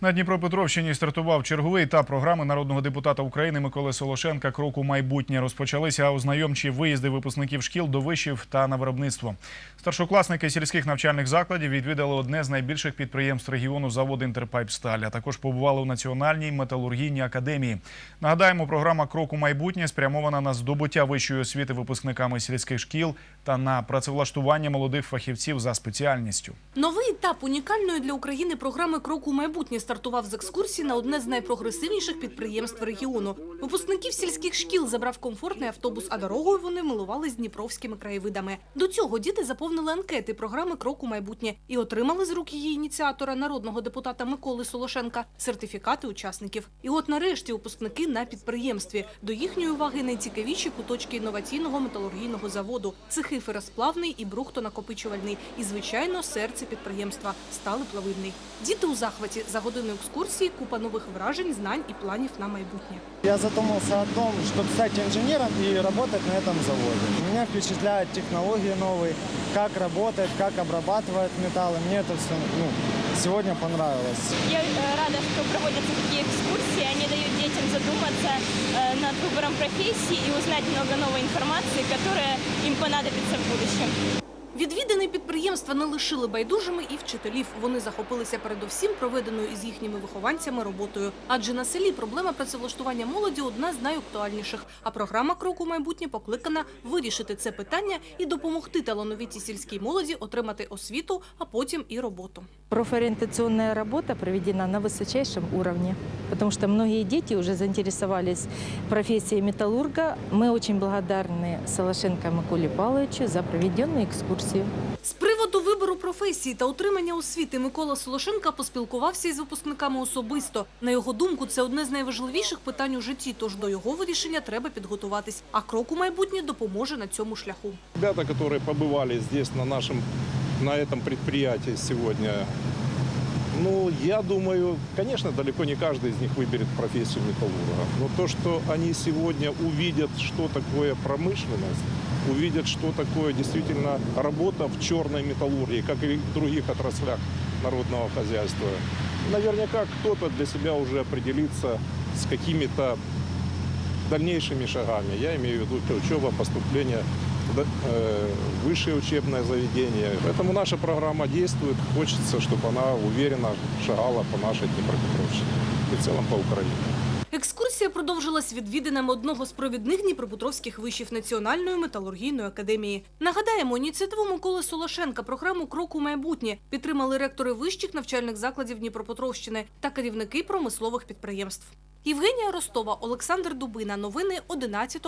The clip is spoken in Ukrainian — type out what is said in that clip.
На Дніпропетровщині стартував черговий етап програми народного депутата України Миколи Солошенка Кроку майбутнє розпочалися ознайомчі виїзди випускників шкіл до вишів та на виробництво. Старшокласники сільських навчальних закладів відвідали одне з найбільших підприємств регіону завод «Інтерпайпсталь», а також побували у Національній металургійній академії. Нагадаємо, програма Кроку майбутнє спрямована на здобуття вищої освіти випускниками сільських шкіл та на працевлаштування молодих фахівців за спеціальністю. Новий етап унікальної для України програми «Крок у майбутнє» стартував з екскурсії на одне з найпрогресивніших підприємств регіону. Випускників сільських шкіл забрав комфортний автобус, а дорогою вони милувались дніпровськими краєвидами. До цього діти заповнили анкети програми «Крок у майбутнє» і отримали з рук її ініціатора, народного депутата Миколи Солошенка, сертифікати учасників. І от нарешті випускники на підприємстві. До їхньої уваги найцікавіші куточки інноваційного металургійного заводу, цехи феросплавний і брухтонакопичувальний, і, звичайно, серце підприємства – сталеплавильний. Діти у захваті за годину екскурсії, купа нових вражень, знань і планів на майбутнє. Я задумался о том, чтобы стать инженером и работать на этом заводе. Меня впечатляют технологии новые, как работает, как обрабатывают металлы. Мне это все ну, сегодня понравилось. Я э, рада, что проводятся такие экскурсии. Они дают детям задуматься э, над выбором профессии и узнать много новой информации, которая им понадобится в будущем. Відвідини підприємства не лишили байдужими і вчителів. Вони захопилися передовсім проведеною із їхніми вихованцями роботою. Адже на селі проблема працевлаштування молоді одна з найактуальніших. А програма «Крок у майбутнє» покликана вирішити це питання і допомогти талановитій сільській молоді отримати освіту, а потім і роботу. Профориентационная работа проведена на высочайшем уровне, потому что многие дети уже заинтересовались профессией металлурга. Мы очень благодарны Солошенко Миколе Павловичу за проведенную экскурсию. З приводу вибору професії та отримання освіти Микола Солошенка поспілкувався із випускниками особисто. На його думку, це одне з найважливіших питань у житті, тож до його вирішення треба підготуватись. А крок у майбутнє допоможе на цьому шляху. Ребята, которые побывали здесь на нашем, на этом предприятии сегодня, ну, я думаю, конечно, далеко не каждый из них выберет профессию металлурга. Но то, что они сегодня увидят, что такое промышленность, увидят, что такое действительно работа в черной металлургии, как и в других отраслях народного хозяйства, наверняка кто-то для себя уже определится с какими-то дальнейшими шагами. Я имею в виду учеба, поступление высшее учебное заведение. Поэтому наша программа действует. Хочется, чтобы она уверенно шагала по нашей Днепропетровщине и в целом по Украине. Екскурсія продовжилась відвідинами одного з провідних дніпропетровських вишів Національної металургійної академії. Нагадаємо, ініціативу Миколи Солошенка програму «Крок у майбутнє» підтримали ректори вищих навчальних закладів Дніпропетровщини та керівники промислових підприємств. Євгенія Ростова, Олександр Дубина. Новини 11